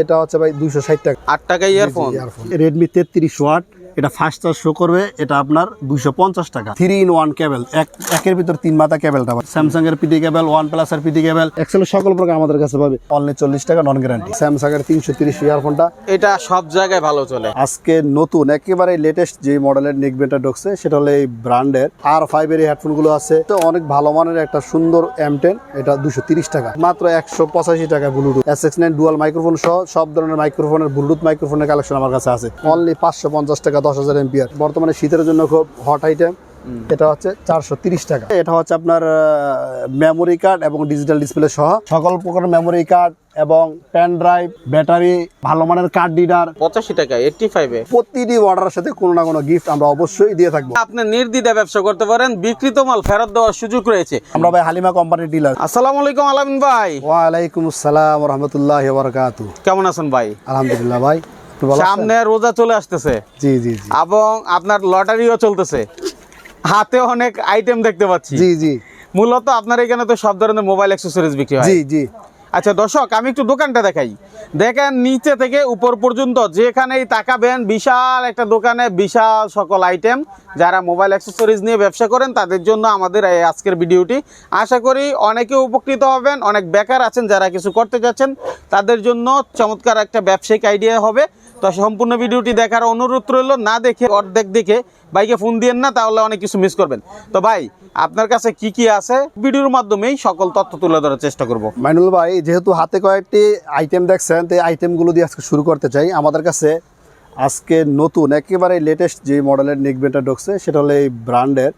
এটা হচ্ছে ভাই দুইশো ষাট টাকা। আট টাকা ইয়ারফোন রেডমি তেত্রিশ ওয়াট এটা ফাস্ট চার্জ শো করবে এটা আপনার দুইশো পঞ্চাশ টাকা। থ্রি ইন ওয়ান কেবল এক একের ভিতর তিন মাথা কেবলটা স্যামসাং এর পিডি কেবল ওয়ান প্লাস এর পিডি কেবল এক্সেলের সকল প্রকার আমাদের কাছে পাবে। অনলি চল্লিশ টাকা নন গ্যারান্টি স্যামসাং এর তিনশো তিরিশ ইয়ারফোনটা এটা সব জায়গায় ভালো চলে। আজকে নতুন একেবারে লেটেস্ট যে মডেলের নেকবেনটা ঢুকছে সেটা হলো এই ব্র্যান্ডের আর ফাইভ এর হেডফোনগুলো আছে। তো অনেক ভালো মানের একটা সুন্দর এম টেন এটা দুশো তিরিশ টাকা। মাত্র একশো পঁচাশি টাকা Bluetooth S X nine dual microphone সহ সব ধরনের মাইক্রোফোনের ব্লুটুথ মাইক্রোফোনের কালেকশন আমার কাছে আছে। অনলি পাঁচশো পঞ্চাশ টাকা দশ হাজার এমপিআর। বর্তমানে শীতের জন্য খুব হট আইটেম এটা হচ্ছে চারশো টাকা। এটা হচ্ছে আপনার মেমোরি কার্ড এবং ডিজিটাল ডিসপ্লে সহ। সকল প্রকার মেমোরি কার্ড এবং পেন ড্রাইভ ব্যাটারি ভালো মানের কার্ড ডিডার পঁচাশি টাকা এইটটি ফাইভে প্রতিটি অর্ডারের সাথে কোনো না কোনো গিফট আমরা অবশ্যই দিয়ে থাকব। আপনি নির্দ্বিধা ব্যবসা করতে পারেন বিকৃত মাল ফেরত দেওয়ার সুযোগ রয়েছে। আমরা ভাই হালিমা কোম্পানির ডিলার আসসালামু আলাইকুম আলামিন ভাই। ওয়ালাইকুম আসসালাম রহমতুল্লাহ বারকাতু কেমন আছেন ভাই? আলহামদুলিল্লাহ ভাই? সামনে রোজা চলে আসতেছে। জি জি এবং আপনার লটারিও চলতেছে। হাতে অনেক আইটেম দেখতে পাচ্ছি। জি জি। মূলত আপনার এখানে তো সব ধরনের মোবাইল অ্যাক্সেসরিজ বিক্রি হয়। জি জি। আচ্ছা দর্শক, আমি একটু দোকানটা দেখাই। দেখেন, নিচে থেকে উপর পর্যন্ত যেখানেই তাকাবেন, বিশাল একটা দোকানে বিশাল সকল আইটেম যারা মোবাইল অ্যাক্সেসরিজ নিয়ে ব্যবসা করেন, তাদের জন্য আমাদের এই আজকের ভিডিওটি। আশা করি অনেকে উপকৃত হবেন, অনেক বেকার আছেন যারা কিছু করতে যাচ্ছেন, তাদের জন্য চমৎকার একটা ব্যবসায়িক আইডিয়া হবে। তো সম্পূর্ণ ভিডিওটি দেখার অনুরোধ রইল, না দেখে অর্ধেক দেখে বাইকে ফোন দিয়েন না তাহলে অনেক কিছু মিস করবেন। তো ভাই আপনার কাছে কি কি আছে? ভিডিওর মাধ্যমেই সকল তথ্য তুলে ধরার চেষ্টা করব। মাইনুল ভাই যেহেতু হাতে কয়েকটি আইটেম দেখছেন তো এই আইটেমগুলো দিয়ে আজকে শুরু করতে চাই। আমাদের কাছে আজকে নতুন একেবারে লেটেস্ট যে মডেলের নেকবেনটা ঢুকছে সেটা হলো এই ব্র্যান্ডের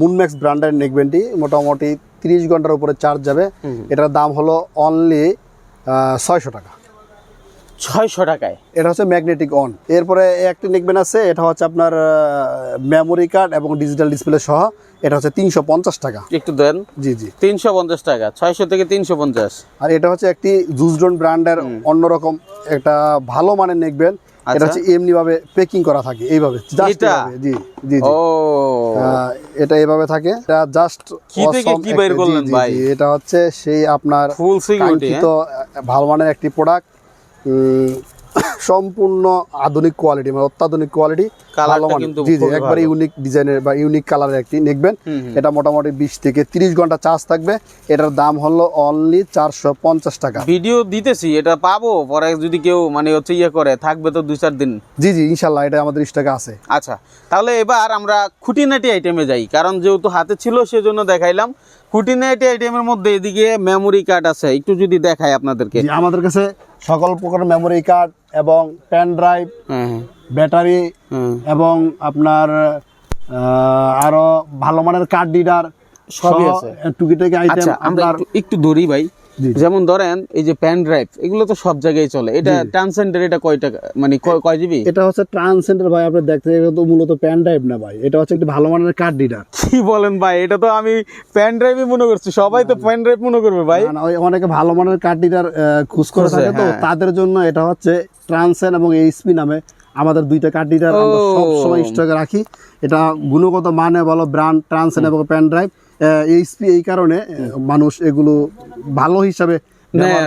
মুনম্যাক্স ব্র্যান্ডের নেকবেনটি মোটামুটি তিরিশ ঘণ্টার উপরে চার্জ যাবে। এটার দাম হলো অনলি ছয়শো টাকা। ছয়শো টাকায়। এটা হচ্ছে ম্যাগনেটিক অন। এরপরে একটি নেকবেন আছে এটা হচ্ছে আপনার মেমোরি কার্ড এবং ডিজিটাল ডিসপ্লে সহ এটা হচ্ছে তিনশো পঞ্চাশ টাকা। একটু দেন। জি জি। তিনশো পঞ্চাশ টাকা ছয়শো থেকে তিনশো পঞ্চাশ। আর এটা হচ্ছে একটি জুসডন ব্র্যান্ডের অন্যরকম একটা ভালো মানের নেকবেন। এটা আচ্ছা। হচ্ছে এমনি ভাবে প্যাকিং করা থাকে এইভাবে জি জি ও। এটা এইভাবে থাকে এটা জাস্ট কি থেকে কি বের করলেন ভাই? এটা হচ্ছে সেই আপনার ফুল সিকিউরিটি কাঙ্ক্ষিত ভালো মানের একটি প্রোডাক্ট সম্পূর্ণ আধুনিক কোয়ালিটি মানে অত্যাধুনিক কোয়ালিটি জি জি একবারে ইউনিক ডিজাইনের বা ইউনিক কালারের একটি নেকবেন এটা মোটামুটি বিশ থেকে তিরিশ ঘণ্টা চার্জ থাকবে। এটার দাম হলো অনলি চারশো পঞ্চাশ টাকা। ভিডিও দিতেছি এটা পাবো? পরে যদি কেউ মানে হচ্ছে ইয়ে করে থাকবে তো দুই চার দিন। জি জি ইনশাল্লাহ এটা আমাদের স্টকে আছে। আচ্ছা তাহলে এবার আমরা খুঁটিনাটি আইটেমে যাই। কারণ যেহেতু হাতে ছিল সেজন্য দেখাইলাম। খুঁটিনাটি আইটেমের মধ্যে এদিকে মেমোরি কার্ড আছে। একটু যদি দেখাই আপনাদেরকে। আমাদের কাছে সকল প্রকার মেমোরি কার্ড এবং পেন ড্রাইভ ব্যাটারি এবং আপনার আরও ভালো মানের কার্ড ডিডার সবই আছে। টুকিটাকি আইটেম আচ্ছা আমরা একটু ধরি ভাই। যেমন ধরেন এই যে প্যান ড্রাইভ এগুলো তো সব জায়গায় চলে। এটা ট্রান্সেন্ডার এটা কয় টাকা? মানে কয়- জিবি এটা হচ্ছে ট্রান্সেন্ডার ভাই আপনি দেখতে এটা তো মূলত পেন ড্রাইভ না ভাই। এটা হচ্ছে একটি ভালো মানের কার্ড ডিডার কি বলেন ভাই এটা তো আমি প্যান ড্রাইভই মনে করছি। সবাই তো প্যান ড্রাইভ মনে করবে ভাই। অনেকে ভালো মানের কার্ড ডিডার খুঁজ করে থাকে তো হ্যাঁ। তাদের জন্য এটা হচ্ছে ট্রান্সেন এবং এইচপি নামে আমাদের দুইটা কার্ড ডিডার আমরা ও। সব সময় স্টকে রাখি। এটা গুণগত মানে বলো ব্র্যান্ড ট্রান্সেন এবং পেন ড্রাইভ এইচপি এই কারণে মানুষ এগুলো ভালো হিসাবে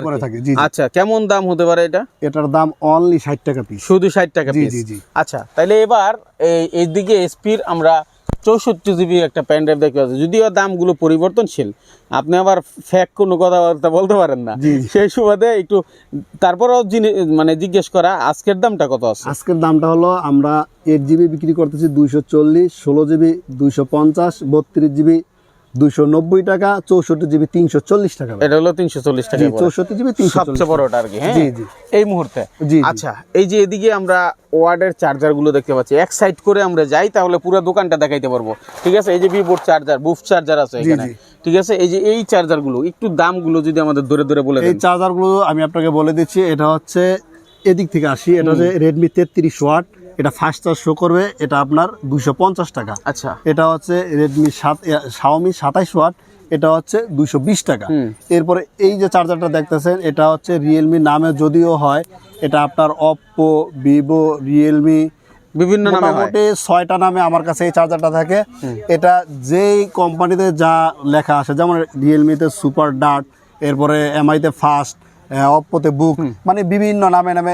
করে থাকে। আচ্ছা কেমন দাম হতে পারে এটা? এটার দাম অনলি ষাট টাকা পিস শুধু ষাট টাকা পিস জি, জি। আচ্ছা তাহলে এবার এই এইদিকে এসপির আমরা চৌষট্টি জিবি একটা প্যান ড্রাইভ দেখতে পাচ্ছি। যদিও দামগুলো পরিবর্তনশীল আপনি আবার ফ্যাক কোনো কথাবার্তা বলতে পারেন না। সেই সুবাদে একটু তারপরেও জিনি- মানে জিজ্ঞেস করা আজকের দামটা কত আছে? আজকের দামটা হলো আমরা এইট জিবি বিক্রি করতেছি দুইশো চল্লিশ ষোলো জিবি দুইশো পঞ্চাশ বত্রিশ জিবি দুইশো নব্বই টাকা চৌষট্টি জিবি তিনশো চল্লিশ টাকা এটা হলো তিনশো চল্লিশ টাকা চৌষট্টি জিবি তিনশো সবচেয়ে বড়টা আর কি হ্যাঁ? জি, জি। এই মুহূর্তে। জি। আচ্ছা এই যে এদিকে আমরা ওয়ার্ডের চার্জারগুলো দেখতে পাচ্ছি এক সাইড করে আমরা যাই তাহলে পুরো দোকানটা দেখাইতে পারব। ঠিক আছে এই যে ভিভোর চার্জার বুফ চার্জার আছে এখানে। ঠিক আছে এই যে এই চার্জারগুলো একটু দামগুলো যদি আমাদের ধরে ধরে বলে এই চার্জারগুলো আমি আপনাকে বলে দিচ্ছি এটা হচ্ছে এদিক থেকে আসি এটা হচ্ছে রেডমি তেত্রিশ ওয়াট এটা ফাস্ট চার্জ শো করবে এটা আপনার দুইশো পঞ্চাশ টাকা। আচ্ছা। এটা হচ্ছে রেডমি সাত শাওমি সাতাইশ ওয়াট এটা হচ্ছে দুইশো বিশ টাকা। এরপরে এই যে চার্জারটা দেখতেছেন এটা হচ্ছে রিয়েলমি নামে যদিও হয় এটা আপনার অপ্পো ভিভো রিয়েলমি বিভিন্ন নামে মোটামুটি ছয়টা নামে আমার কাছে এই চার্জারটা থাকে। এটা যেই কোম্পানিতে যা লেখা আসে যেমন রিয়েলমিতে সুপার ডাট এরপরে এমআইতে ফাস্ট অপ্পোতে বুক মানে বিভিন্ন নামে নামে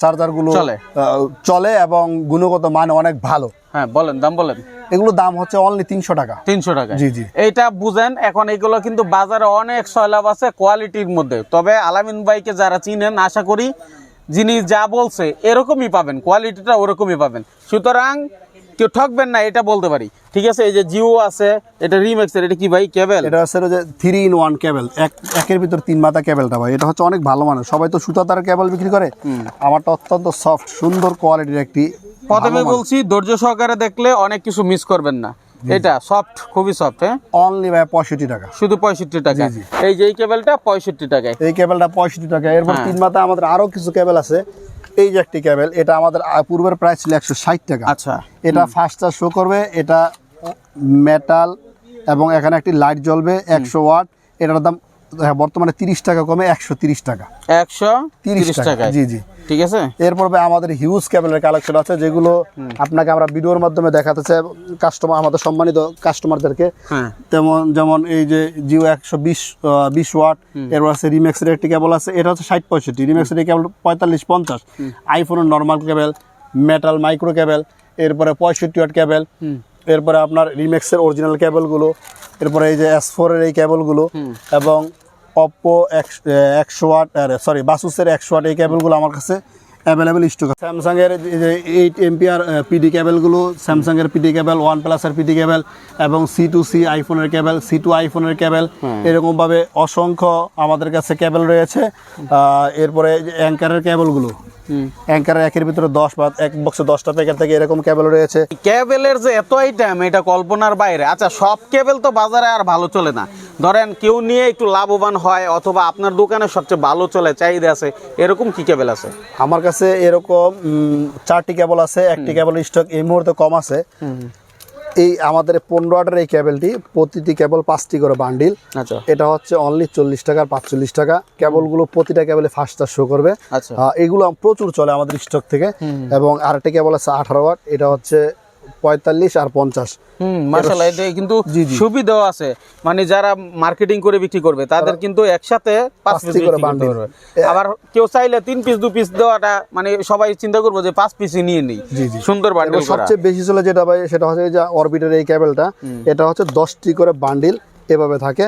চার্জারগুলো চলে। চলে এবং গুণগত মান অনেক ভালো। হ্যাঁ বলেন দাম বলেন। এগুলো দাম হচ্ছে অনলি তিনশো টাকা। তিনশো টাকা জি, জি। এইটা বুঝেন এখন এগুলো কিন্তু বাজারে অনেক সয়লাভ আছে কোয়ালিটির মধ্যে। তবে আলামিন ভাইকে যারা চিনেন আশা করি যিনি যা বলছে এরকমই পাবেন কোয়ালিটিটা ওরকমই পাবেন। সুতরাং কেউ ঠকবেন না এটা বলতে পারি। ঠিক আছে? এই যে জিও আছে এটা রিমেক্সের এটা কি ভাই কেবল এটা হচ্ছে যে থ্রি ইন ওয়ান কেবল এক একের ভিতর তিন মাথা কেবলটা ভাই। এটা হচ্ছে অনেক ভালো মানের সবাই তো সুতা তার কেবল বিক্রি করে। আমারটা অত্যন্ত সফট সুন্দর কোয়ালিটির একটি প্রথমে বলছি ধৈর্য সহকারে দেখলে অনেক কিছু মিস করবেন না। এটা সফট খুবই সফট হ্যাঁ? অনলি ভাই পঁয়ষট্টি টাকা। শুধু পঁয়ষট্টি টাকা। এই যে এই কেবলটা পঁয়ষট্টি টাকায়। এই কেবলটা পঁয়ষট্টি টাকা। এরপর হ্যাঁ। তিন মাথা আমাদের আরও কিছু কেবল আছে। এই যে একটি ক্যাবেল এটা আমাদের পূর্বের প্রাইস ছিল একশো ষাট টাকা। আচ্ছা এটা ফার্স্ট চার্জ শো করবে এটা মেটাল এবং এখানে একটি লাইট জ্বলবে একশো ওয়াট এটার দাম হ্যাঁ, বর্তমানে তিরিশ টাকা কমে একশো তিরিশ টাকা। একশো তিরিশ টাকা জি জি। ঠিক আছে? এরপর আমাদের হিউজ কেবলের কালেকশন আছে যেগুলো আপনাকে আমরা ভিডিওর মাধ্যমে দেখাতে চাই কাস্টমার আমাদের সম্মানিত কাস্টমারদেরকে হ্যাঁ। তেমন যেমন এই যে জিও একশো বিশ বিশ ওয়াট এরপর আছে রিমেক্সের একটি কেবল আছে এটা হচ্ছে ষাট পঁয়ষট্টি রিমেক্সের কেবল পঁয়তাল্লিশ পঞ্চাশ। আইফোনের normal cable metal micro cable এরপরে পঁয়ষট্টি ওয়াট কেবল এরপরে আপনার রিমেক্সের অরিজিনাল ক্যাবলগুলো এরপরে এই যে এস ফোরের এই ক্যাবলগুলো এবং অপ্পো একশো ওয়াট সরি বাসুসের একশো ওয়াট এই ক্যাবলগুলো আমার কাছে অ্যাভেলেবেল স্টক আছে স্যামসাংয়ের যে এইট এমপিআর পিডি কেবলগুলো স্যামসাংয়ের পিডি কেবল ওয়ান প্লাসের পিডি কেবল এবং সি টু সি আইফোনের কেবল সি টু আইফোনের কেবল এরকমভাবে অসংখ্য আমাদের কাছে কেবল রয়েছে। এরপরে অ্যাঙ্কারের কেবলগুলো অ্যাঙ্কারের একের ভিতরে দশ বা এক বক্সে দশটা প্যাকেট থেকে এরকম কেবল রয়েছে। কেবলের যে এত আইটেম এটা কল্পনার বাইরে। আচ্ছা সব কেবল তো বাজারে আর ভালো চলে না। ধরেন কেউ নিয়ে একটু লাভবান হয় অথবা আপনার দোকানে সবচেয়ে ভালো চলে চাহিদা আছে এরকম কি কেবল আছে? আমার কাছে এরকম চারটি কেবল আছে একটি কেবল স্টক এই মুহূর্তে কম আছে। এই আমাদের পনেরো আটের এই কেবলটি প্রতিটি কেবল পাঁচটি করে বান্ডিল আচ্ছা। এটা হচ্ছে অনলি চল্লিশ টাকা পাঁচচল্লিশ টাকা। কেবলগুলো প্রতিটা কেবলে ফার্স্ট চার্জ শো করবে। আচ্ছা। এগুলো প্রচুর চলে আমাদের স্টক থেকে। এবং আরেকটা কেবল আছে আঠারো ওয়াট এটা হচ্ছে পঁয়তাল্লিশ আর পঞ্চাশ। হুম মাশাআল্লাহ এটা কিন্তু। সুবিধাও আছে। মানে যারা মার্কেটিং করে বিক্রি করবে তাদের কিন্তু একসাথে পাঁচ পিস করে আবার কেউ চাইলে তিন পিস দু পিস দেওয়াটা মানে সবাই চিন্তা করব যে পাঁচ পিসই নিয়ে নিই। সুন্দর বান্ডেল সবচেয়ে বেশি চলে যেটা ভাই সেটা হচ্ছে যে অরবিটের এই কেবলটা এটা হচ্ছে দশটি করে বান্ডিল এভাবে থাকে।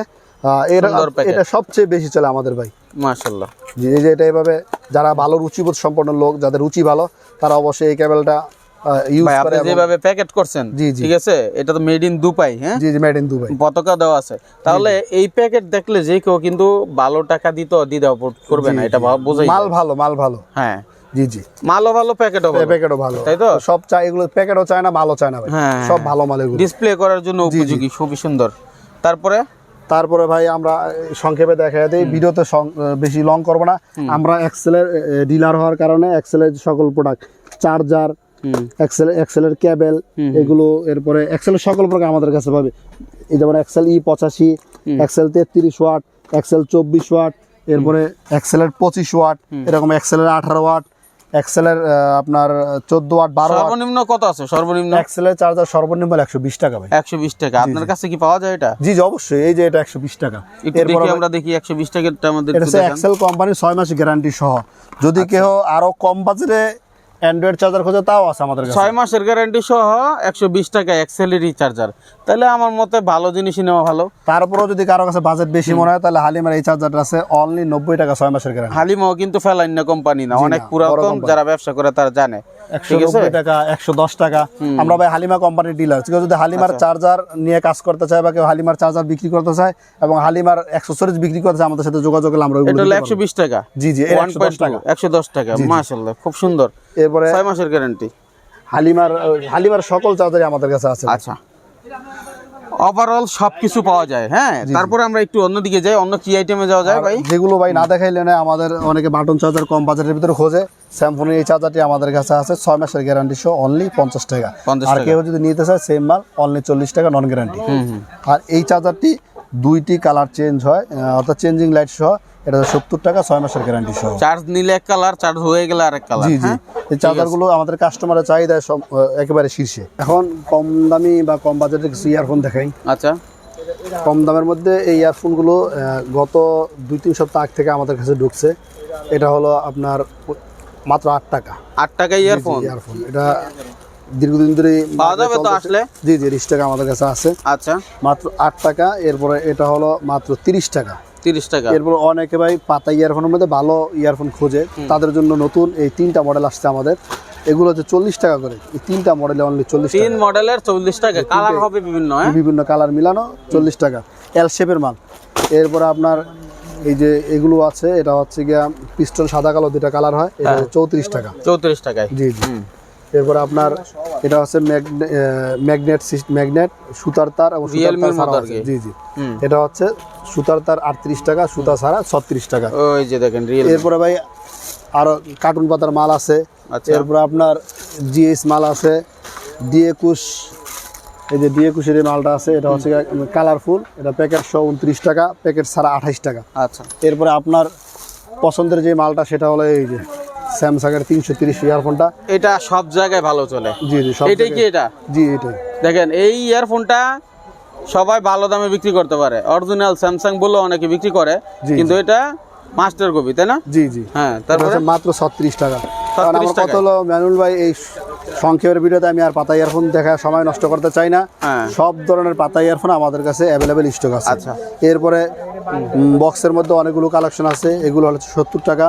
এটা সবচেয়ে বেশি চলে আমাদের ভাই। জি এই যে এটা এভাবে যারা ভালো রুচিবোধ সম্পন্ন লোক যাদের রুচি ভালো তারা অবশ্যই এই করে আপনি যেভাবে প্যাকেট করছেন জি, জি। ঠিক আছে? এটা তো মেড ইন দুবাই হ্যাঁ? জি জি মেড ইন দুবাই পতাকা দেওয়া আছে। তাহলে এই প্যাকেট দেখলে যে কেউ কিন্তু ভালো টাকা দিত দ্বিধা করবে না এটা বোঝাই মাল ভালো মাল ভালো। হ্যাঁ। জি জি। মালও ভালো প্যাকেটও ভালো। প্যাকেটও ভালো। তাই তো? সব চাই এগুলো প্যাকেটও চায় না ভালো চায় না ভাই। সব। ভালো মাল এগুলো। ডিসপ্লে করার জন্য উপযোগী খুবই সুন্দর। তারপরে? তারপরে ভাই আমরা সংক্ষেপে দেখা দিই ভিডিওতে বেশি লং করব না। আমরা এক্সেলের ডিলার হওয়ার কারণে এক্সেলের সকল প্রোডাক্ট চার্জার এক্সেলের কেবল এগুলো এরপরে এক্সেলের সকল প্রকার আমাদের কাছে পাবে। এই যেমন এক্সেল ই পঁচাশি এক্সেল তেত্রিশ ওয়াট এক্সেল চব্বিশ ওয়াট এরপরে এক্সেলের পঁচিশ ওয়াট এরকম এক্সেলের আঠারো ওয়াট এক্সেলের আপনার চোদ্দ ওয়াট বারো সর্বনিম্ন কত আছে? সর্বনিম্ন? এক্সেলের চার্জার সর্বনিম্ন একশো বিশ টাকা ভাই। একশো বিশ টাকা। আপনার কাছে কি পাওয়া যায় এটা? জি জি অবশ্যই। এই যে এটা একশো বিশ টাকা। একটু এরপর আমরা দেখি একশো বিশ টাকাটা আমাদের এটা। এক্সেল কোম্পানির ছয় মাস গ্যারান্টি সহ। যদি আচ্ছা। কেউ আরও কম বাজেটে অ্যান্ড্রয়েড চার্জার খোঁজে তাও আছে আমাদের কাছে। ছয় মাসের গ্যারান্টি সহ একশো বিশ টাকা এক্সেলের চার্জার তাহলে আমার মতে ভালো জিনিসই নেওয়া ভালো। তারপরেও যদি কারও কাছে বাজেট বেশি মনে হয় তাহলে হালিমার এই চার্জারটা আছে অনলি নব্বই টাকা ছয় মাসের গ্যারান্টি হালিমাও কিন্তু ফেলাইন কোম্পানি না অনেক পুরাতন যারা ব্যবসা করে তারা জানে। একশো টাকা একশো দশ টাকা। আমরা ভাই হালিমা কোম্পানির ডিলার কেউ যদি হালিমার আচ্ছা। চার্জার নিয়ে কাজ করতে চায় বা কেউ হালিমার চার্জার বিক্রি করতে চায় এবং হালিমার অ্যাক্সেসরিজ বিক্রি করতে চায় আমাদের সাথে যোগাযোগ করলে আমরা হলো একশো বিশ টাকা। জি জি এর ওয়ান 110 টাকা। একশো দশ টাকা। খুব সুন্দর। এরপরে ছয় মাসের গ্যারান্টি হালিমার হালিমার সকল চার্জারই আমাদের কাছে আছে। আচ্ছা। ওভারঅল সবকিছু পাওয়া যায় হ্যাঁ? তারপরে আমরা একটু অন্যদিকে যাই অন্য কি আইটেমে যাওয়া যায় ভাই। যেগুলো ভাই না দেখাইলে না আমাদের অনেকে বাটন চার্জার কম বাজারের ভিতরে খোঁজে। স্যামসংয়ের এই চার্জারটি আমাদের কাছে আছে ছয় মাসের গ্যারান্টি সহ অনলি পঞ্চাশ টাকা। আর কেউ যদি নিতে চায় সেম মাল অনলি চল্লিশ টাকা নন গ্যারান্টি আর এই চার্জারটি দুইটি কালার চেঞ্জ হয় অর্থাৎ চেঞ্জিং লাইট সহ এটা সত্তর টাকা ছয় মাসের গ্যারান্টি সহ। চার্জ নিলে এক কালার চার্জ হয়ে গেলে আরেক কালার জি জি। এই চার্জারগুলো আমাদের কাস্টমারের চাহিদায় সব একেবারে শীর্ষে। এখন কম দামি বা কম বাজেটের কিছু ইয়ারফোন দেখাই। আচ্ছা। কম দামের মধ্যে এই ইয়ারফোনগুলো গত দুই তিন সপ্তাহ আগ থেকে আমাদের কাছে ঢুকছে। এটা হলো আপনার মাত্র আট টাকা। আট টাকা ইয়ারফোন ইয়ারফোন এটা দীর্ঘদিন ধরে পাওয়া যাবে তো আসলে? জি জি রিশ টাকা আমাদের কাছে আছে। আচ্ছা। মাত্র আট টাকা এরপরে এটা হলো মাত্র তিরিশ টাকা। তিরিশ টাকা। এরপর অনেকে ভাই পাতা ইয়ারফোনের মধ্যে ভালো ইয়ারফোন খোঁজে। তাদের জন্য নতুন এই তিনটা মডেল আসছে আমাদের। এগুলো হচ্ছে চল্লিশ টাকা করে। এই তিনটা মডেলে অনলি চল্লিশ তিন মডেলের চল্লিশ টাকা। কালার হবে বিভিন্ন হ্যাঁ? বিভিন্ন কালার মিলানো চল্লিশ টাকা। এল শেপের মাল। এরপরে আপনার এই যে এগুলো আছে এটা হচ্ছে গিয়া পিস্টল সাদা কালো দুটা কালার হয়। এটা চৌত্রিশ টাকা। চৌত্রিশ টাকায়। জি জি। এরপরে আপনার এটা হচ্ছে ম্যাগনেট ম্যাগনেট সুতার তার এবং সুতার তার। জি জি। এটা হচ্ছে সুতার তার আটত্রিশ টাকা সুতা ছাড়া ছত্রিশ টাকা। ওই যে দেখেন রিয়েল এরপরে ভাই আরও কার্টুন পাতার মাল আছে। আচ্ছা। এরপরে আপনার জিএস মাল আছে ডি একুশ। এই যে একুশের এই মালটা আছে এটা হচ্ছে কালারফুল। এটা প্যাকেট সহ উনত্রিশ টাকা প্যাকেট ছাড়া আঠাইশ টাকা। আচ্ছা। এরপরে আপনার পছন্দের যে মালটা সেটা হলো এই যে স্যামসাংয়ের তিনশো তিরিশ ইয়ারফোনটা এটা সব জায়গায় ভালো চলে। জি জি সব এটাই কি এটা? জি এটাই। দেখেন এই ইয়ারফোনটা সবাই ভালো দামে বিক্রি করতে পারে। অরিজিনাল স্যামসাং বলে অনেকে বিক্রি করে কিন্তু এটা মাস্টার কপি তাই না? জি জি। হ্যাঁ তারপরে? মাত্র ছত্রিশ টাকা। কারণ আমার হলো ম্যানুল ভাই এই সংক্ষেপের ভিডিওতে আমি আর পাতা ইয়ারফোন দেখা সময় নষ্ট করতে চাই না। হ্যাঁ। সব ধরনের পাতা ইয়ারফোন আমাদের কাছে অ্যাভেলেবেল স্টক আছে। আচ্ছা। এরপরে বক্সের মধ্যে অনেকগুলো কালেকশন আছে। এগুলো হচ্ছে সত্তর টাকা।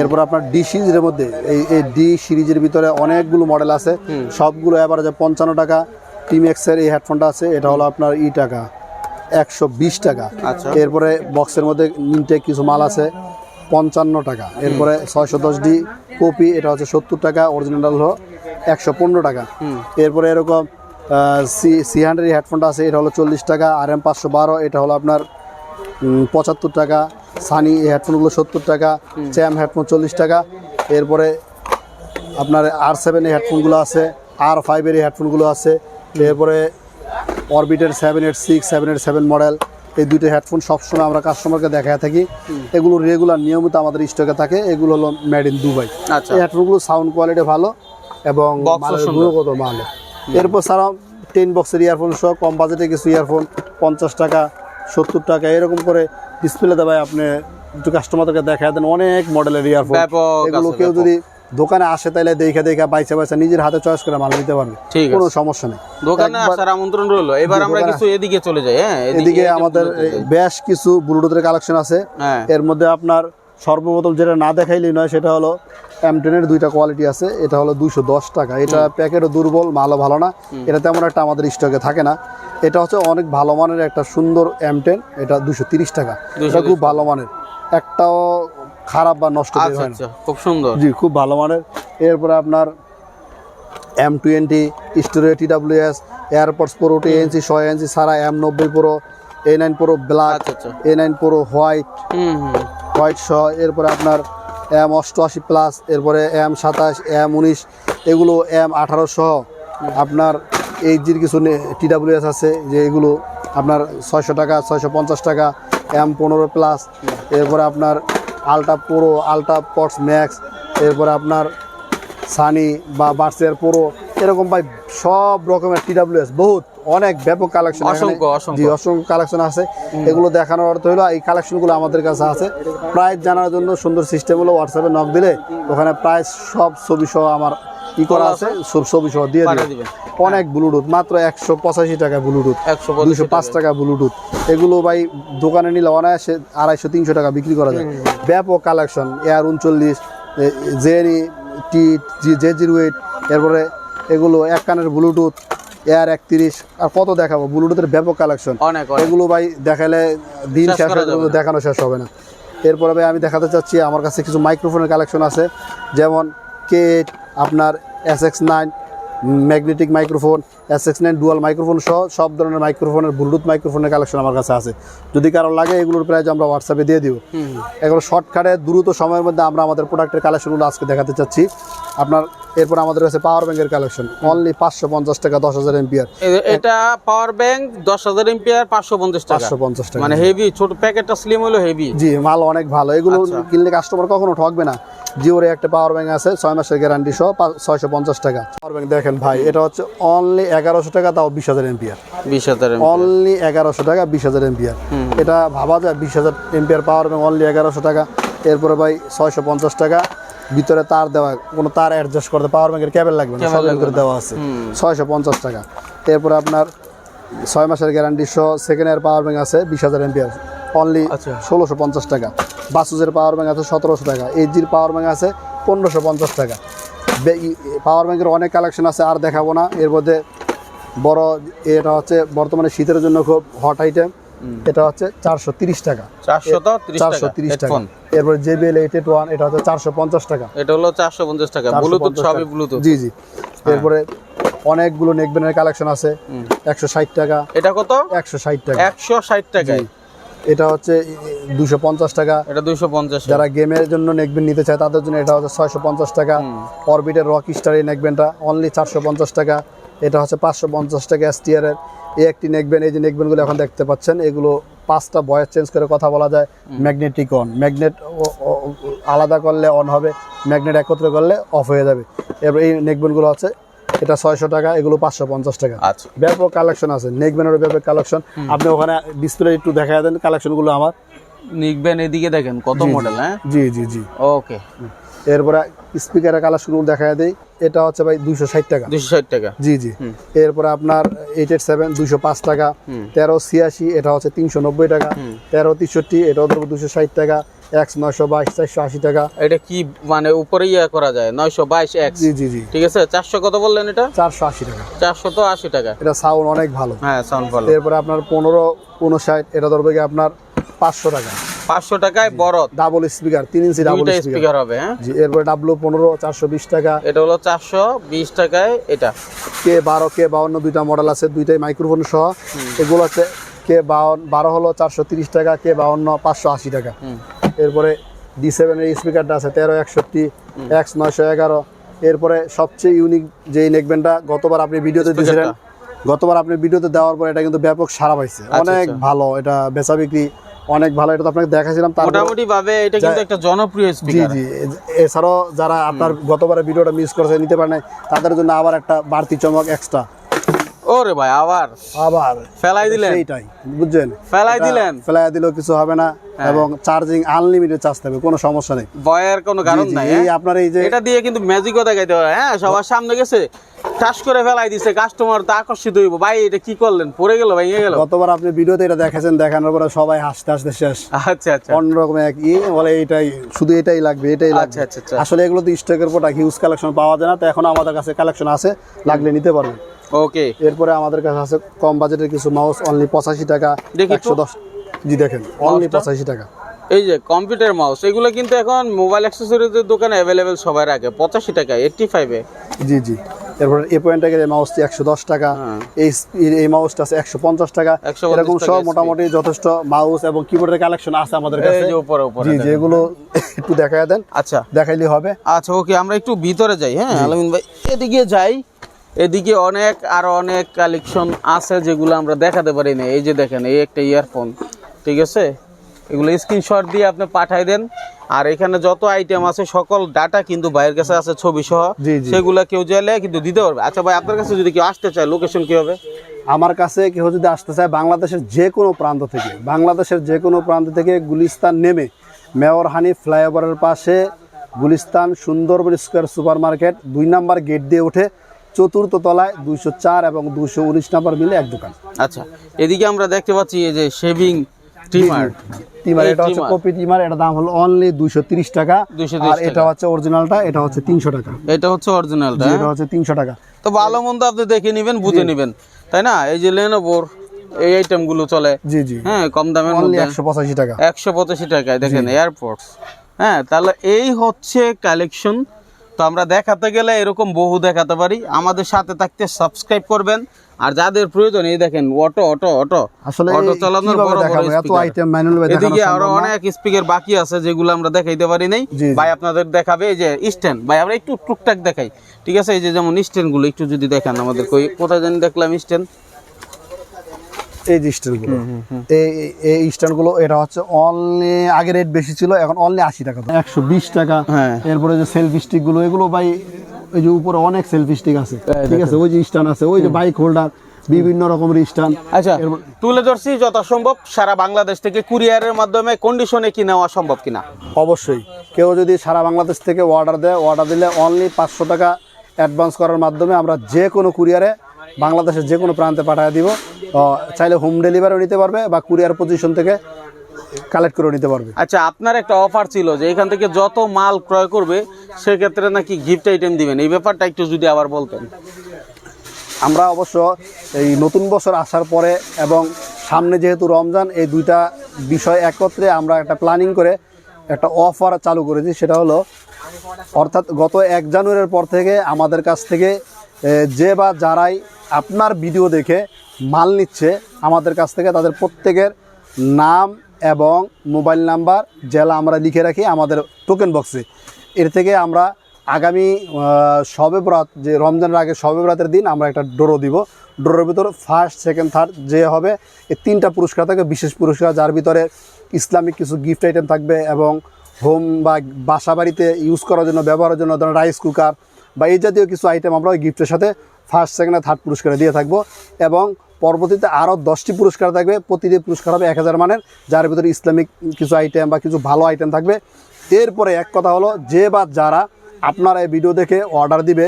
এরপর আপনার ডি সিরিজের মধ্যে এই এই ডি সিরিজের ভিতরে অনেকগুলো মডেল আছে। সবগুলো এবার অ্যাভারেজে পঞ্চান্ন টাকা। টিমেক্সের এই হেডফোনটা আছে। এটা হলো আপনার ই টাকা। একশো বিশ টাকা। আচ্ছা। এরপরে বক্সের মধ্যে ইনটেক কিছু মাল আছে। পঞ্চান্ন টাকা। এরপরে ছয়শো দশ ডি কপি এটা হচ্ছে সত্তর টাকা অরিজিনাল হলো একশো পনেরো টাকা। এরপরে এরকম সি সি হান্ড্রেড হেডফোনটা আছে এটা হলো চল্লিশ টাকা আর এম পাঁচশো বারো এটা হলো আপনার পঁচাত্তর টাকা। সানি এই হেডফোনগুলো সত্তর টাকা চ্যাম হেডফোন চল্লিশ টাকা। এরপরে আপনার আর সেভেন এই হেডফোনগুলো আছে আর ফাইভের এই হেডফোনগুলো আছে। এরপরে অরবিটের seven eight six seven eight seven model এই দুইটা হেডফোন সবসময় আমরা কাস্টমারকে দেখায় থাকি। এগুলো রেগুলার নিয়মিত আমাদের স্টকে থাকে। এগুলো হলো মেড ইন দুবাই আচ্ছা। এই হেডফোনগুলো সাউন্ড কোয়ালিটি ভালো এবং। গুণগত ভালো এরপর ছাড়াও টেন বক্সের ইয়ারফোন সহ কম বাজেটে কিছু ইয়ারফোন পঞ্চাশ টাকা সত্তর টাকা এরকম করে ডিসপ্লে দেবায় আপনি একটু কাস্টমারদেরকে দেখায় দেন। অনেক মডেলের ইয়ারফোন এগুলো কেউ যদি দোকানে আসে তাহলে দেখে দেখে বাইচা বাইচা নিজের হাতে চয়েস করে মাল নিতে পারবে। ঠিক কোনো সমস্যা নেই। দোকানে আসার আমন্ত্রণ রইল। এবার আমরা কিছু এদিকে চলে যাই হ্যাঁ? এদিকে আমাদের বেশ কিছু ব্লুটুথের কালেকশন আছে। হ্যাঁ। এর মধ্যে আপনার সর্বপ্রথম যেটা না দেখাইলেই নয় সেটা হলো এম টেনের দুইটা কোয়ালিটি আছে। এটা হলো দুইশো দশ টাকা। এটা প্যাকেটও দুর্বল মালও ভালো না। এটা তেমন একটা আমাদের স্টকে থাকে না। এটা হচ্ছে অনেক ভালো মানের একটা সুন্দর এম টেন এটা দুশো তিরিশ টাকা। এটা খুব ভালো মানের। একটাও খারাপ বা নষ্ট বের আচ্ছা হয় না। আচ্ছা খুব সুন্দর। জি খুব ভালো মানের। এরপরে আপনার এম টোয়েন্টি স্টোরে T W S AirPods pro T NC ছয় এনসি সারা এম নব্বই pro A nine pro black আচ্ছা আচ্ছা। A nine pro white white সহ। এরপরে আপনার এম অষ্টআশি প্লাস এরপরে এম সাতাশ এম উনিশ এগুলো এম আঠারো সহ। আপনার এই জির কিছু টি ডাব্লিউ এস আছে যে এগুলো আপনার ছয়শো টাকা ছয়শো পঞ্চাশ টাকা এম পনেরো প্লাস এরপরে আপনার ultra pro ultra pods max এরপরে আপনার সানি বা বার্সের প্রো এরকম ভাই সব রকমের টি ডাব্লিউ এস বহুত অনেক ব্যাপক কালেকশন। জি অসংখ্য কালেকশন আছে। এগুলো দেখানোর অর্থ হলো এই কালেকশনগুলো আমাদের কাছে আছে। প্রাইস জানার জন্য সুন্দর সিস্টেম হলো হোয়াটসঅ্যাপে নক দিলে ওখানে প্রাইস সব ছবি সহ আমার ই করা আছে সব ছবি সহ দিয়ে দিবেন। অনেক ব্লুটুথ মাত্র একশো পঁচাশি টাকা ব্লুটুথ একশো দুশো পাঁচ টাকা ব্লুটুথ এগুলো ভাই দোকানে নিলে অনায়াসে আড়াইশো তিনশো টাকা বিক্রি করা যায়। ব্যাপক কালেকশন এয়ার উনচল্লিশ জেনি টি জে জিরো এইট এরপরে এগুলো এক কানের ব্লুটুথ এয়ার একত্রিশ আর কত দেখাবো? ব্লুটুথের ব্যাপক কালেকশন। এগুলো ভাই দেখালে দিন শেষ হয়ে। দেখানো শেষ হবে না। এরপরে ভাই আমি দেখাতে চাচ্ছি আমার কাছে কিছু মাইক্রোফোনের কালেকশন আছে যেমন কে আপনার S X nine magnetic microphone S X nine dual microphone সহ সব ধরনের মাইক্রোফোনের ব্লুটুথ মাইক্রোফোনের কালেকশন আমার কাছে আছে। যদি কারও লাগে এগুলোর প্রাইস আমরা হোয়াটসঅ্যাপে দিয়ে দিব। এগুলো শর্টকাটে দ্রুত সময়ের মধ্যে আমরা আমাদের প্রোডাক্টের কালেকশনগুলো আজকে দেখাতে চাচ্ছি। আপনার এরপর আমাদের কাছে পাওয়ার ব্যাংকের কালেকশন অনলি পাঁচশো পঞ্চাশ টাকা দশ হাজার এমপিআর এটা পাওয়ার ব্যাংক দশ হাজার এমপিআর পাঁচশো পঞ্চাশ টাকা। পাঁচশো পঞ্চাশ টাকা। মানে হেভি ছোট প্যাকেটটা স্লিম হলো হেভি জি মাল অনেক ভালো। এগুলো আচ্ছা। কিনলে কাস্টমার কখনো ঠকবে না। জিওর একটা পাওয়ার ব্যাংক আছে ছয় মাসের গ্যারান্টি সহ ছয়শো পঞ্চাশ টাকা। পাওয়ার ব্যাংক দেখেন ভাই এটা হচ্ছে অনলি এগারোশো টাকা তাও বিশ হাজার এমপিআর বিশ হাজার অনলি এগারোশো টাকা বিশ হাজার এমপিআর এটা ভাবা যায় বিশ হাজার এমপিআর পাওয়ার ব্যাংক অনলি এগারোশো টাকা। এরপরে ভাই ছয়শো পঞ্চাশ টাকা ভিতরে তার দেওয়া কোনো তার অ্যাডজাস্ট করতে পাওয়ার ব্যাংকের ক্যাবেল লাগবে না সব ভিতরে দেওয়া আছে। ছয়শো পঞ্চাশ টাকা। এরপরে আপনার ছয় মাসের গ্যারান্টি সহ সেকেন্ড ইয়ার পাওয়ার ব্যাংক আছে বিশ হাজার এমপিআর অনলি আচ্ছা। ষোলোশো পঞ্চাশ টাকা। বাসুজের পাওয়ার ব্যাংক আছে সতেরোশো টাকা। এইচজির পাওয়ার ব্যাংক আছে পনেরোশো পঞ্চাশ টাকা। পাওয়ার ব্যাংকের অনেক কালেকশন আছে আর দেখাবো না। এর মধ্যে বড় এটা হচ্ছে বর্তমানে শীতের জন্য খুব হট আইটেম এটা হচ্ছে চারশো তিরিশ টাকা। চারশো তিরিশ টাকা। টাকা এরপর জেবিএল এইট এইট ওয়ান এটা হচ্ছে চারশো পঞ্চাশ টাকা। এটা হলো চারশো পঞ্চাশ টাকা। 450 ব্লুটুথ সবই ব্লুটুথ জি জি। এরপরে অনেকগুলো নেকবেনের কালেকশন আছে। একশো ষাট টাকা। এটা কত? একশো ষাট টাকা। একশো ষাট টাকায়। এটা হচ্ছে দুশো পঞ্চাশ টাকা। এটা দুইশো পঞ্চাশ। যারা গেমের জন্য নেকবেন নিতে চায় তাদের জন্য এটা হচ্ছে ছয়শো পঞ্চাশ টাকা। অরবিটের রক স্টার এই নেকবেনটা অনলি চারশো পঞ্চাশ টাকা। এটা হচ্ছে পাঁচশো পঞ্চাশ টাকা এসটিআর এর। এই একটি নেকবেন এই যে নেকবেনগুলো এখন দেখতে পাচ্ছেন এগুলো পাঁচটা ভয়েস চেঞ্জ করে কথা বলা যায় ম্যাগনেটিক অন ম্যাগনেট আলাদা করলে অন হবে ম্যাগনেট একত্র করলে অফ হয়ে যাবে। এবার এই নেকবেনগুলো হচ্ছে এটা ছয়শো টাকা এগুলো পাঁচশো পঞ্চাশ টাকা। আচ্ছা। ব্যাপক কালেকশন আছে নেকবেনের ব্যাপক কালেকশন আপনি ওখানে ডিসপ্লে একটু দেখা দেন কালেকশনগুলো আমার। নিকবেন এদিকে দেখেন কত মডেল হ্যাঁ? জি জি জি। ওকে এরপরে স্পিকারের কালেকশনগুলো দেখা দেয় এটা হচ্ছে ভাই দুইশো ষাট টাকা। দুইশো ষাট টাকা। জি জি। এরপরে আপনার এইট এইট সেভেন দুইশো পাঁচ টাকা। তেরো ছিয়াশি এটা হচ্ছে তিনশো নব্বই টাকা। তেরো তেষট্টি এটা হচ্ছে দুশো ষাট টাকা। এক্স নয়শো বাইশ চারশো আশি টাকা। এটা কি মানে উপরে ইয়ে করা যায়? নয়শো বাইশ এক্স জি জি জি। ঠিক আছে? চারশো কত বললেন এটা? চারশো আশি টাকা। চারশো তো আশি টাকা। এটা সাউন্ড অনেক ভালো। হ্যাঁ সাউন্ড ভালো। এরপরে আপনার পনেরো উনষাট এটা ধরবে গিয়ে আপনার পাঁচশো টাকা। পাঁচশো টাকায় বড় ডাবল স্পিকার তিন ইঞ্চি ডাবল স্পিকার হবে হ্যাঁ? জি এরপরে ডাবলু পনেরো চারশো বিশ টাকা। এটা হলো চারশো বিশ টাকায় এটা। কে বারো কে বাউন্ন দুইটা মডেল আছে দুইটাই মাইক্রোফোন সহ। এগুলো হচ্ছে কে বারো হলো চারশো তিরিশ টাকা কে বাউন্ন পাঁচশো আশি টাকা। এরপরে ডি সেভেনের স্পিকারটা আছে তেরো একষট্টি এক্স নয়শো এগারো। এরপরে সবচেয়ে ইউনিক যে নেকবেনটা গতবার আপনি ভিডিওতে দিয়েছিলেন গতবার আপনি ভিডিওতে দেওয়ার পরে এটা কিন্তু ব্যাপক সারা পাইছে। অনেক ভালো এটা বেচা বিক্রি অনেক ভালো এটা তো আপনাকে দেখাছিলাম তার মোটামুটি ভাবে এটা কিন্তু একটা জনপ্রিয় স্পিকার জি এ- এছাড়াও যারা আপনার গতবারে ভিডিওটা মিস করেছে নিতে পারে না তাদের জন্য আবার একটা বাড়তি চমক এক্সট্রা ওরে ভাই আবার। আবার। ফেলাই দিলেন? সেইটাই বুঝছেন? ফেলাই দিলেন? ফেলাই দিলেও কিছু হবে না এবং চার্জিং আনলিমিটেড চার্জ থাকবে কোনো সমস্যা নেই। ভয়ের কোনো কারণ নাই এই হ্যাঁ? আপনার এই যে এটা দিয়ে কিন্তু ম্যাজিকও দেখাইতে হয় হ্যাঁ? সবার সামনে গেছে টাস করে ফেলাই দিছে কাস্টমার তো আকর্ষিত হইব। ভাই এটা কি করলেন? পড়ে গেল ভেঙে গেল? গতবার আপনি ভিডিওতে এটা দেখাছেন দেখানোর পরে সবাই হাসতে হাসতে শেষ। আচ্ছা আচ্ছা। অন্যরকম এক ই বলে এইটাই শুধু এটাই লাগবে এটাই লাগবে। আচ্ছা, আচ্ছা, আচ্ছা। আসলে এগুলো তো স্টকের প্রোডাক্ট হিউজ কালেকশন পাওয়া যায় না তো এখন আমাদের কাছে কালেকশন আছে লাগলে নিতে পারবেন। ওকে এরপরে আমাদের কাছে আছে কম বাজেটের কিছু মাউস অনলি পঁচাশি টাকা একশো দশ জি দেখেন অনলি পঁচাশি টাকা। এই যে কম্পিউটার মাউস এগুলো কিন্তু এখন মোবাইল অ্যাক্সেসরিজের দোকানে অ্যাভেলেবেল সবাই রাখে পঁচাশি টাকা এইটটি ফাইভে জি জি। এরপরে এই পয়েন্টের এই মাউসটি একশো দশ টাকা হ্যাঁ। এই এই মাউসটা আছে একশো পঞ্চাশ টাকা। 150 এরকম সব মোটামুটি যথেষ্ট মাউস এবং কিবোর্ডের কালেকশন আছে আমাদের কাছে। উপরে উপরে জি যেগুলো একটু দেখায় দেন। আচ্ছা। দেখাইলে হবে। আচ্ছা ওকে আমরা একটু ভিতরে যাই হ্যাঁ আলামিন ভাই এদিকে যাই। এদিকে অনেক আরও অনেক কালেকশন আছে যেগুলো আমরা দেখাতে পারি না এই যে দেখেন এই একটা ইয়ারফোন ঠিক আছে? এগুলো স্ক্রিনশট দিয়ে আপনি পাঠাই দেন। আর এখানে যত আইটেম আছে সকল ডাটা কিন্তু ভাইয়ের কাছে আছে ছবি সহ। সেগুলা কেউ চাইলে কিন্তু দিতে পারবে। আচ্ছা ভাই আপনার কাছে যদি কেউ আসতে চায় লোকেশন কি হবে আমার কাছে কেউ যদি আসতে চায় বাংলাদেশের যে কোনো প্রান্ত থেকে বাংলাদেশের যে কোনো প্রান্ত থেকে গুলিস্তান নেমে মেয়র হানি ফ্লাইওভারের পাশে Gulistan Sundarban square super market দুই নাম্বার গেট দিয়ে উঠে চতুর্থ তলায় দুইশো চার এবং দুইশো উনিশ নাম্বার মিলে এক দোকান। আচ্ছা এদিকে আমরা দেখতে পাচ্ছি এই যে শেভিং ট্রিমার এই এটা হচ্ছে কপি টিমার এটা দাম হলো অনলি দুইশো তিরিশ টাকা। 230 আর এটা হচ্ছে অরিজিনালটা এটা হচ্ছে তিনশো টাকা। এটা হচ্ছে অরিজিনালটা এটা হচ্ছে তিনশো টাকা। তো ভালো মন্দ আপনি দেখে নেবেন বুঝে নেবেন। তাই না? এই যে লেনোভোর এই আইটেমগুলো চলে। জি জি। হ্যাঁ কম দামের অনলি মধ্যে। একশো পঁচাশি টাকা। একশো পঁচাশি টাকায় দেখেন এয়ারপোর্টস হ্যাঁ তাহলে এই হচ্ছে কালেকশন তো আমরা দেখাতে গেলে এরকম বহু দেখাতে পারি। আমাদের সাথে থাকতে সাবস্ক্রাইব করবেন। আর যাদের প্রয়োজন এই দেখেন অটো অটো অটো আসলে অটো চালানোর বড় বড় এত manual দেখানো এদিকে আরও অনেক স্পিকার বাকি আছে যেগুলো আমরা দেখাইতে পারি নাই। ভাই আপনাদের দেখাবে এই যে স্ট্যান্ড ভাই আমরা একটু টুকটাক দেখাই। ঠিক আছে এই যে যেমন স্ট্যান্ডগুলো একটু যদি দেখেন আমাদের কই কোথায় জানি দেখলাম স্ট্যান্ড এই যে স্ট্যান্ডগুলো এই এই- স্ট্যান্ডগুলো এটা হচ্ছে অনলি আগে রেট বেশি ছিল এখন অনলি আশি টাকা একশো বিশ টাকা। হ্যাঁ। এরপরে যে সেলফি স্টিকগুলো এগুলো ভাই ওই যে উপরে অনেক সেলফি স্টিক আছে। ঠিক আছে ওই যে স্ট্যান্ড আছে ওই যে বাইক হোল্ডার বিভিন্ন রকমের স্ট্যান্ড আচ্ছা তুলে ধরছি যথাসম্ভব সারা বাংলাদেশ থেকে কুরিয়ারের মাধ্যমে কন্ডিশনে কি নেওয়া সম্ভব কিনা? অবশ্যই। কেউ যদি সারা বাংলাদেশ থেকে অর্ডার দেয় অর্ডার দিলে অনলি পাঁচশো টাকা অ্যাডভান্স করার মাধ্যমে আমরা যে কোনো কুরিয়ারে বাংলাদেশের যে কোনো প্রান্তে পাঠিয়ে দিব। চাইলে হোম ডেলিভারিও নিতে পারবে বা কুরিয়ার পজিশন থেকে কালেক্ট করে নিতে পারবে। আচ্ছা আপনার একটা অফার ছিল যে এখান থেকে যত মাল ক্রয় করবে সেক্ষেত্রে নাকি গিফট আইটেম দিবেন। এই ব্যাপারটা একটু যদি আবার বলতেন। আমরা অবশ্য এই নতুন বছর আসার পরে এবং সামনে যেহেতু রমজান এই দুইটা বিষয় একত্রে আমরা একটা প্ল্যানিং করে একটা অফার চালু করেছি। সেটা হলো অর্থাৎ গত এক জানুয়ারির পর থেকে আমাদের কাছ থেকে যে বা যারাই আপনার ভিডিও দেখে মাল নিচ্ছে আমাদের কাছ থেকে তাদের প্রত্যেকের নাম এবং মোবাইল নাম্বার জেলা আমরা লিখে রাখি আমাদের টোকেন বক্সে এর থেকে আমরা আগামী সবে বরাত, যে রমজানের আগে সবে বরাতের দিন আমরা একটা ডোরো দিব। ডোরের ভিতর ফার্স্ট সেকেন্ড থার্ড যে হবে, এই তিনটা পুরস্কার থাকবে বিশেষ পুরস্কার যার ভিতরে ইসলামিক কিছু গিফট আইটেম থাকবে এবং হোম বা বাসা বাড়িতে ইউজ করার জন্য, ব্যবহারের জন্য, ধরেন রাইস কুকার বা এই জাতীয় কিছু আইটেম আমরা ওই গিফটের সাথে ফার্স্ট সেকেন্ড থার্ড পুরস্কারে দিয়ে থাকব এবং পরবর্তীতে আরও দশটি পুরস্কার থাকবে প্রতিটি পুরস্কার হবে এক হাজার মানের যার ভিতরে ইসলামিক কিছু আইটেম বা কিছু ভালো আইটেম থাকবে এরপরে এক কথা হলো যে বা যারা আপনারা এই ভিডিও দেখে অর্ডার দিবে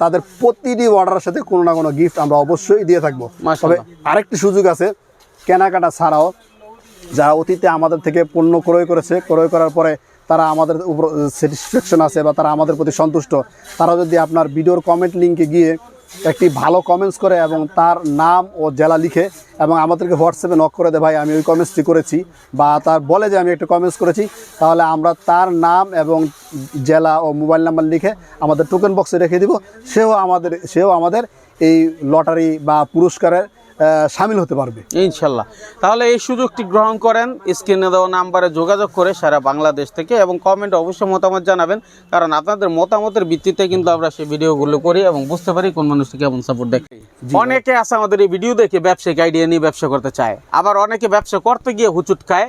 তাদের প্রতিটি অর্ডারের সাথে কোনো না কোনো গিফট আমরা অবশ্যই দিয়ে থাকব তবে। আরেকটি সুযোগ আছে কেনাকাটা ছাড়াও যারা অতীতে আমাদের থেকে পণ্য ক্রয় করেছে ক্রয় করার পরে তারা আমাদের উপর স্যাটিসফ্যাকশন আছে বা তারা আমাদের প্রতি সন্তুষ্ট, তারা যদি আপনার ভিডিওর কমেন্ট লিঙ্কে গিয়ে একটি ভালো কমেন্টস করে এবং তার নাম ও জেলা লিখে এবং আমাদেরকে হোয়াটসঅ্যাপে নক করে দেয়, ভাই, আমি ওই কমেন্টসটি করেছি। বা তার বলে যে, আমি একটা কমেন্টস করেছি। তাহলে আমরা তার নাম এবং জেলা ও মোবাইল নাম্বার লিখে আমাদের টোকেন বক্সে রেখে দিব। সেও আমাদের সেও আমাদের এই লটারি বা পুরস্কারের সামিল হতে পারবে। ইনশাল্লাহ। তাহলে এই সুযোগটি গ্রহণ করেন স্ক্রিনে দেওয়া নাম্বারে যোগাযোগ করে সারা বাংলাদেশ থেকে এবং কমেন্ট অবশ্যই মতামত জানাবেন কারণ আপনাদের মতামতের ভিত্তিতে কিন্তু আমরা সেই ভিডিওগুলো করি এবং বুঝতে পারি কোন মানুষকে কেমন সাপোর্ট দেখে অনেকে আছে আমাদের এই ভিডিও দেখে ব্যবসায়িক আইডিয়া নিয়ে ব্যবসা করতে চায়। আবার অনেকে ব্যবসা করতে গিয়ে হুচুট খায়।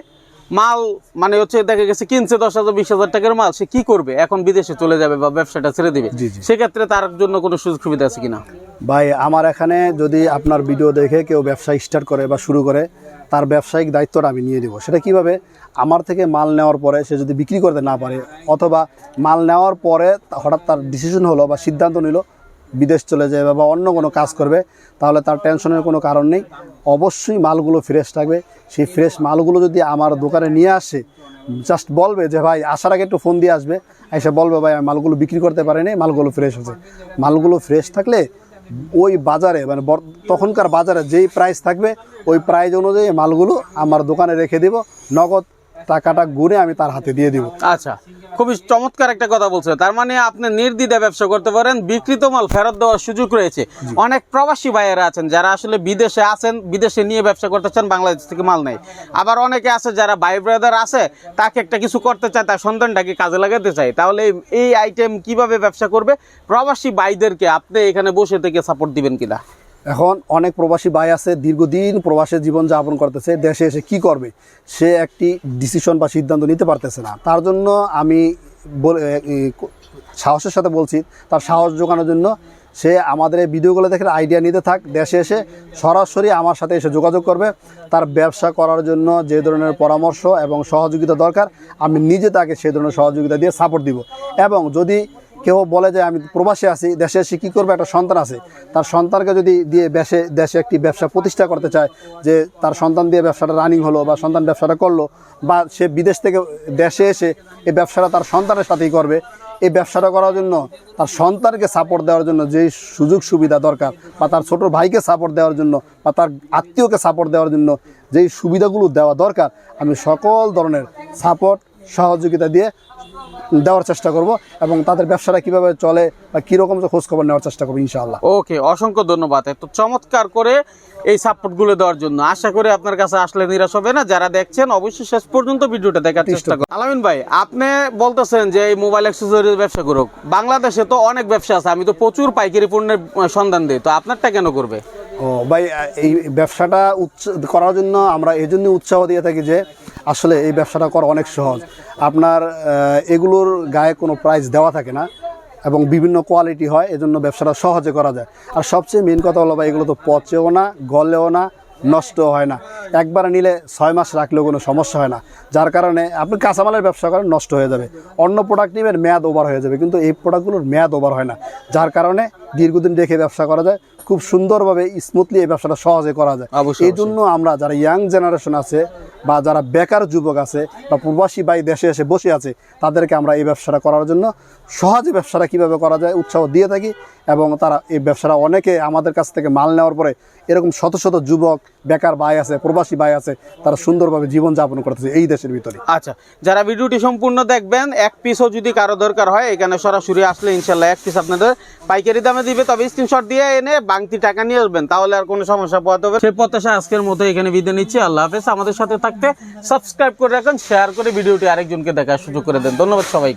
মাল মানে হচ্ছে দেখা গেছে কিনছে দশ হাজার বিশ হাজার টাকার মাল সে কি করবে? এখন বিদেশে চলে যাবে বা ব্যবসাটা ছেড়ে দিবে। সেক্ষেত্রে তার জন্য কোনো সুযোগ সুবিধা আছে কিনা? ভাই আমার এখানে যদি আপনার ভিডিও দেখে কেউ ব্যবসা স্টার্ট করে বা শুরু করে তার ব্যবসায়িক দায়িত্বটা আমি নিয়ে দেবো সেটা কীভাবে? আমার থেকে মাল নেওয়ার পরে সে যদি বিক্রি করতে না পারে অথবা মাল নেওয়ার পরে হঠাৎ তার ডিসিশন হলো বা সিদ্ধান্ত নিল বিদেশ চলে যাবে বা অন্য কোনো কাজ করবে, তাহলে তার টেনশনের কোনো কারণ নেই। অবশ্যই মালগুলো ফ্রেশ থাকবে। সেই ফ্রেশ মালগুলো যদি আমার দোকানে নিয়ে আসে জাস্ট বলবে যে, ভাই, আসার আগে একটু ফোন দিয়ে আসবে। এসে বলবে, ভাই, আমি মালগুলো বিক্রি করতে পারিনি মালগুলো ফ্রেশ আছে মালগুলো ফ্রেশ থাকলে ওই বাজারে মানে তখনকার বাজারে যেই প্রাইস থাকবে, ওই প্রাইস অনুযায়ী মালগুলো আমার দোকানে রেখে দিব। নগদ টাকাটা গুনে আমি তার হাতে দিয়ে দিব। আচ্ছা খুবই চমৎকার একটা কথা বলছে তার মানে আপনি নির্দ্বিধা ব্যবসা করতে পারেন বিকৃত মাল ফেরত দেওয়ার সুযোগ রয়েছে। অনেক প্রবাসী ভাইয়েরা আছেন যারা আসলে বিদেশে আছেন বিদেশে নিয়ে ব্যবসা করতে চান বাংলাদেশ থেকে মাল নেই আবার অনেকে আছে যারা ভাই ব্রাদার আছে তাকে একটা কিছু করতে চায় তার সন্তানটাকে কাজে লাগাতে চায়। তাহলে এই- এই আইটেম কীভাবে ব্যবসা করবে? প্রবাসী ভাইদেরকে আপনি এখানে বসে থেকে সাপোর্ট দিবেন কিনা? এখন অনেক প্রবাসী ভাই আছে, দীর্ঘদিন প্রবাসে জীবন যাপন করতেছে, দেশে এসে কি করবে? সে একটি ডিসিশন বা সিদ্ধান্ত নিতে পারতেছে না। তার জন্য আমি সাহসের সাথে বলছি, তার সাহস জোগানোর জন্য সে আমাদের এই ভিডিওগুলো দেখে আইডিয়া নিতে থাক, দেশে এসে সরাসরি আমার সাথে এসে যোগাযোগ করবে। তার ব্যবসা করার জন্য যে ধরনের পরামর্শ এবং সহযোগিতা দরকার, আমি নিজে তাকে সেই ধরনের সহযোগিতা দিয়ে সাপোর্ট দিব। এবং যদি কেউ বলে যে আমি প্রবাসে আছি, দেশে এসে কী করবে? একটা সন্তান আছে। তার সন্তানকে যদি দিয়ে দেশে দেশে একটি ব্যবসা প্রতিষ্ঠা করতে চায়, যে তার সন্তান দিয়ে ব্যবসাটা রানিং হলো বা সন্তান ব্যবসাটা করল, বা সে বিদেশ থেকে দেশে এসে এই ব্যবসাটা তার সন্তানের সাথেই করবে, এই ব্যবসাটা করার জন্য তার সন্তানকে সাপোর্ট দেওয়ার জন্য যেই সুযোগ সুবিধা দরকার, বা তার ছোট ভাইকে সাপোর্ট দেওয়ার জন্য, বা তার আত্মীয়কে সাপোর্ট দেওয়ার জন্য যেই সুবিধাগুলো দেওয়া দরকার, আমি সকল ধরনের সাপোর্ট সহযোগিতা দিয়ে দেওয়ার চেষ্টা করব এবং তাদের ব্যবসাটা কীভাবে চলে বা কীরকম খোঁজ খবর নেওয়ার চেষ্টা করব ইনশাআল্লাহ। ওকে অসংখ্য ধন্যবাদ। এত চমৎকার করে এই সাপোর্টগুলো দেওয়ার জন্য। আশা করি আপনার কাছে আসলে নিরাশ হবে না। যারা দেখছেন অবশ্যই শেষ পর্যন্ত ভিডিওটা দেখার চেষ্টা করুন। আলামিন ভাই আপনি বলতেছেন যে এই মোবাইল অ্যাক্সেসরিজ ব্যবসা করুক। বাংলাদেশে তো অনেক ব্যবসা আছে। আমি তো প্রচুর পাইকারি পণ্যের সন্ধান দিই। তো আপনারটা কেন করবে? ও ভাই এই ব্যবসাটা উৎস করার জন্য আমরা এই জন্য উৎসাহ দিয়ে থাকি যে আসলে এই ব্যবসাটা করা অনেক সহজ। আপনার এগুলোর গায়ে কোনো প্রাইস দেওয়া থাকে না এবং বিভিন্ন কোয়ালিটি হয় এজন্য ব্যবসাটা সহজে করা যায়। আর সবচেয়ে মেন কথা হলো ভাই এগুলো তো পচেও না গলেও না নষ্ট হয় না। একবার নিলে ছয় মাস রাখলেও কোনো সমস্যা হয় না। যার কারণে আপনি কাঁচামালের ব্যবসা করেন নষ্ট হয়ে যাবে। অন্য প্রোডাক্ট নেবেন মেয়াদ ওভার হয়ে যাবে। কিন্তু এই প্রোডাক্টগুলোর মেয়াদ ওভার হয় না। যার কারণে দীর্ঘদিন রেখে ব্যবসা করা যায়। খুব সুন্দরভাবে স্মুথলি এই ব্যবসাটা সহজে করা যায়। এই জন্য আমরা যারা ইয়াং জেনারেশন আছে বা যারা বেকার যুবক আছে বা প্রবাসী ভাই দেশে এসে বসে আছে, তাদেরকে আমরা এই ব্যবসাটা করার জন্য সহজে ব্যবসাটা কীভাবে করা যায় উৎসাহ দিয়ে থাকি এবং তারা এই ব্যবসাটা অনেকে আমাদের কাছ থেকে মাল নেওয়ার পরে এরকম শত শত যুবক, বেকার ভাই আছে, প্রবাসী ভাই আছে, তারা সুন্দরভাবে জীবনযাপন করতেছে এই দেশের ভিতরে। আচ্ছা যারা ভিডিওটি সম্পূর্ণ দেখবেন, এক পিসও যদি কারও দরকার হয়, এখানে সরাসরি আসলে ইনশাল্লাহ এক পিস আপনাদের পাইকারি দামে দিবে। তবে স্ক্রিনশট দিয়ে এনে বাংতি টাকা নিয়ে আসবেন, তাহলে আর কোনো সমস্যা পোহাতে হবে সেই প্রত্যাশা আজকের মতো এখানে বিদায় নিচ্ছি। আল্লাহ হাফেজ। আমাদের সাথে থাকতে সাবস্ক্রাইব করে রাখেন শেয়ার করে ভিডিওটি আরেকজনকে দেখার সুযোগ করে দেন। ধন্যবাদ সবাইকে।